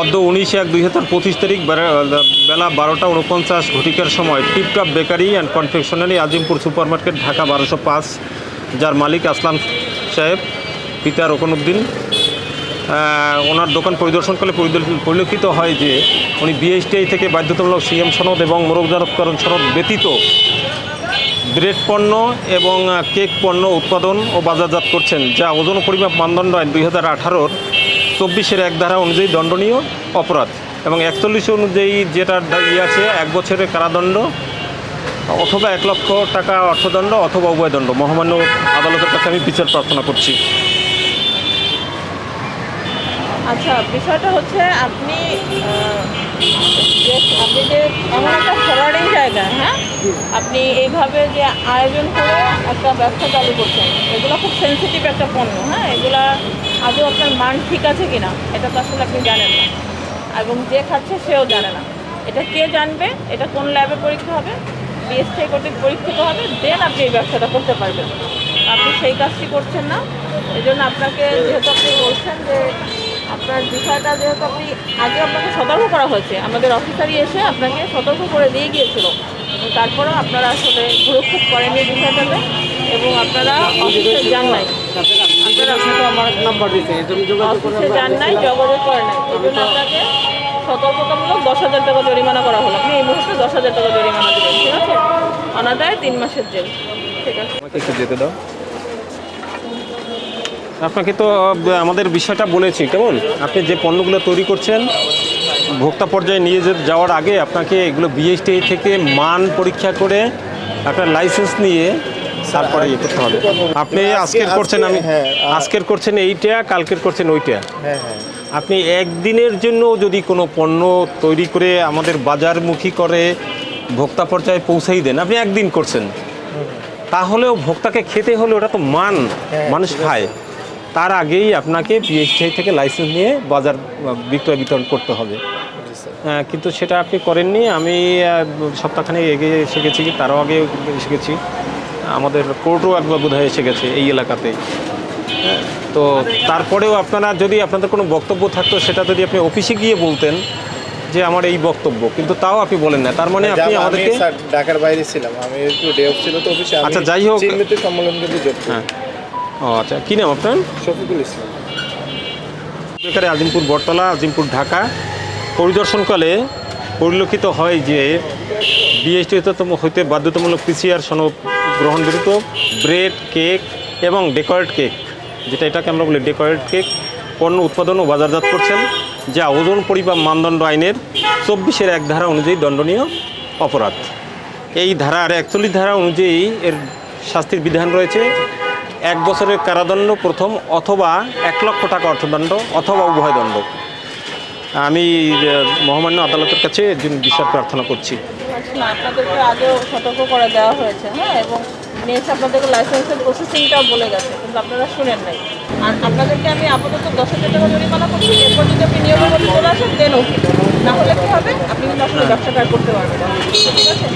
অদ্য উনিশ এক দুই হাজার পঁচিশ তারিখ বেলা- বারোটা উনপঞ্চাশ ঘটিকার সময় tiptop bakery and confectionery Azimpur super market Dhaka বারোশো পাঁচ, যার মালিক আসলাম সাহেব, পিতা রকনউদ্দিন ওনার দোকান পরিদর্শন করলে পরিলক্ষিত হয় যে উনি বিএসটিআই থেকে বাধ্যতামূলক সিএম সনদ এবং মোরগজাতকরণ সনদ ব্যতীত ব্রেড পণ্য এবং কেক পণ্য উৎপাদন ও বাজারজাত করছেন, যা ওজন পরিমাপ মানদণ্ড আইন দুই হাজার আঠারোর চব্বিশের এক ধারা অনুযায়ী দণ্ডনীয় অপরাধ এবং একচল্লিশ অনুযায়ী যেটা ইয়ে আছে, এক বছরের কারাদণ্ড অথবা এক লক্ষ টাকা অর্থদণ্ড অথবা উভয় দণ্ড। মহামান্য আদালতের কাছে আমি বিচার প্রার্থনা করছি। আচ্ছা বিষয়টা হচ্ছে আপনি আপনি যে এমন একটা আপনি এইভাবে যে আয়োজন করে একটা ব্যবসা চালু করছেন, এগুলো খুব সেন্সিটিভ একটা পণ্য হ্যাঁ? এগুলা আদৌ আপনার মান ঠিক আছে কি না এটা তো আসলে আপনি জানেন না। এবং যে খাচ্ছে সেও জানে না। এটা কে জানবে? এটা কোন ল্যাবে পরীক্ষা হবে? বিএসটি কর্তৃক পরীক্ষিত হবে? দেন আপনি এই ব্যবসাটা করতে পারবেন। আপনি সেই কাজটি করছেন না। এই জন্য আপনাকে যেহেতু আপনি বলছেন যে আপনার বিষয়টা যেহেতু আপনি আগে আপনাকে সতর্ক করা হয়েছে, আমাদের অফিসারই এসে আপনাকে সতর্ক করে দিয়ে গিয়েছিল। তারপরেও আপনারা আসলে ভুরুক্ষেপ করেননি বিষয়টাতে এবং আপনারা অফিসে যান নাই। আপনারা করে অফিসে যান নাই যোগাযোগ করেন নাই। এই জন্য আপনাকে সতর্কতামূলক দশ হাজার টাকা জরিমানা করা হলো। আপনি এই মুহূর্তে দশ হাজার টাকা জরিমানা দেবেন ঠিক আছে? অনাদায় তিন মাসের জেল ঠিক আছে? আমাকে একটু যেতে দাও। আপনাকে তো আমাদের বিষয়টা বলেছি কেমন? আপনি যে পণ্যগুলো তৈরি করছেন ভোক্তা পর্যায়ে নিয়ে যাওয়ার আগে আপনাকে এগুলো বিএসটিআই থেকে মান পরীক্ষা করে আপনার লাইসেন্স নিয়ে তারপরে ইয়ে করতে হবে। আপনি আজকের করছেন আমি হ্যাঁ, আজকের করছেন এইটা কালকের করছেন ওইটা। হ্যাঁ হ্যাঁ। আপনি একদিনের জন্য যদি কোনো পণ্য তৈরি করে আমাদের বাজারমুখী করে ভোক্তা পর্যায়ে পৌঁছাই দেন আপনি একদিন করছেন। তাহলেও ভোক্তাকে খেতে হলে ওটা তো মান মানুষ খায়। তার আগেই আপনাকে পিএইচআই থেকে লাইসেন্স নিয়ে বাজার বিক্রয় বিতরণ করতে হবে। আহ, কিন্তু সেটা আপনি করেননি। আমি সপ্তাহখানে এগিয়ে এসে গেছি তারও আগে এসে গেছি আমাদের কোর্টও একবার বোধ এসে গেছে এই এলাকাতেই হ্যাঁ, তো তারপরেও আপনারা যদি আপনাদের কোনো বক্তব্য থাকতো সেটা যদি আপনি অফিসে গিয়ে বলতেন যে আমার এই বক্তব্য কিন্তু তাও আপনি বলেন না। তার মানে আপনি আমি আমাদেরকে ঢাকার বাইরে ছিলাম। আমি একটু ডে অফ ছিল তো অফিসে। আচ্ছা, যাই হোক। সম্মেলন কিন্তু যোগ হ্যাঁ। ও আচ্ছা কী নাম আপনার? শফিকুল ইসলাম। বেকারে আজিমপুর বটতলা আজিমপুর ঢাকা। পরিদর্শনকালে পরিলক্ষিত হয় যে বিএসটি হইতে বাধ্যতামূলক পিসিআর সনদ গ্রহণ ব্যতীত ব্রেড, কেক এবং ডেকোরেট কেক, যেটা এটাকে আমরা বলি ডেকোরেট কেক, পণ্য উৎপাদন ও বাজারজাত করছেন, যা ওজন, পরিমাপ, মানদণ্ড আইনের চব্বিশের এক ধারা অনুযায়ী দণ্ডনীয় অপরাধ। এই ধারার একচল্লিশ ধারা অনুযায়ী এর শাস্তির বিধান রয়েছে, এক বছরের কারাদণ্ড প্রথম অথবা এক লক্ষ টাকা অর্থদণ্ড অথবা উভয় দণ্ড। আমি মহামান্য আদালতের কাছে একজন বিচার প্রার্থনা করছি। না, আপনাদেরকে আগেও সতর্ক করে দেওয়া হয়েছে হ্যাঁ এবং আপনাদেরকে বলে গেছে, কিন্তু আপনারা শুনেন নাই। আর আপনাদেরকে আমি আপাতত দশ হাজার টাকা করছি চলে কী হবে? আপনি কিন্তু ব্যবসাটা করতে পারবেন ঠিক আছে?